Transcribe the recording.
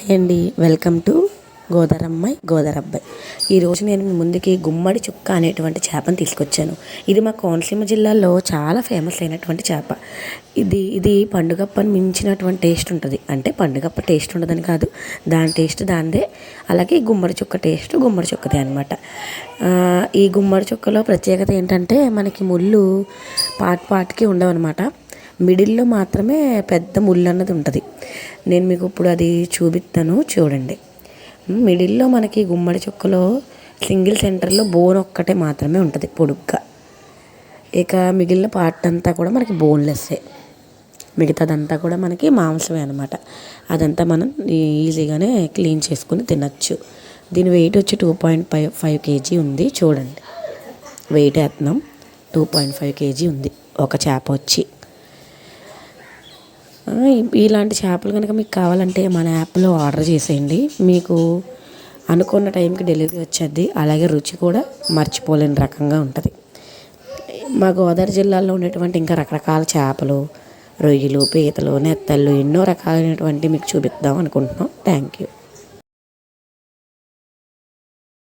Hi అండి. Welcome to గోదరమ్మాయి గోదరబ్బాయి. ఈరోజు నేను మీ ముందుకి గుమ్మడి చుక్క అనేటువంటి చేపను తీసుకొచ్చాను. ఇది మా కోనసీమ జిల్లాలో చాలా ఫేమస్ అయినటువంటి చేప. ఇది ఇది పండుగప్పని మించినటువంటి టేస్ట్ ఉంటుంది. అంటే పండుగప్ప టేస్ట్ ఉండదని కాదు. దాని టేస్ట్ దాందే అలాగే గుమ్మడి చుక్క టేస్ట్ గుమ్మడి చుక్కదే అనమాట ఈ గుమ్మడి చుక్కలో ప్రత్యేకత ఏంటంటే మనకి ముళ్ళు పాట్ పాట్కి ఉండవన్నమాట. మిడిల్లో మాత్రమే పెద్ద ముళ్ళు అన్నది ఉంటుంది. నేను మీకు ఇప్పుడు అది చూపిస్తాను చూడండి. మిడిల్లో మనకి గుమ్మడి చుక్కలో సింగిల్ సెంటర్లో బోన్ ఒక్కటే మాత్రమే ఉంటుంది పొడుగ్గా. ఇక మిగిలిన పార్ట్ అంతా కూడా మనకి బోన్లెస్సే. మిగతాదంతా కూడా మనకి మాంసమే అనమాట అదంతా మనం ఈజీగానే క్లీన్ చేసుకుని తినచ్చు. దీని వెయిట్ వచ్చి two point five five KG ఉంది చూడండి. వెయిట్ వేస్తున్నాం టూ పాయింట్ ఫైవ్ కేజీ ఉంది ఒక చేప వచ్చి. ఇలాంటి చేపలు కనుక మీకు కావాలంటే మన యాప్లో ఆర్డర్ చేసేయండి. మీకు అనుకున్న టైంకి డెలివరీ వచ్చేది. అలాగే రుచి కూడా మర్చిపోలేని రకంగా ఉంటుంది. మా గోదావరి జిల్లాలో ఉండేటువంటి ఇంకా రకరకాల చేపలు రొయ్యలు పీతలు నెత్తళ్ళు ఎన్నో రకాలైనటువంటి మీకు చూపిద్దాం అనుకుంటున్నాం. Thank you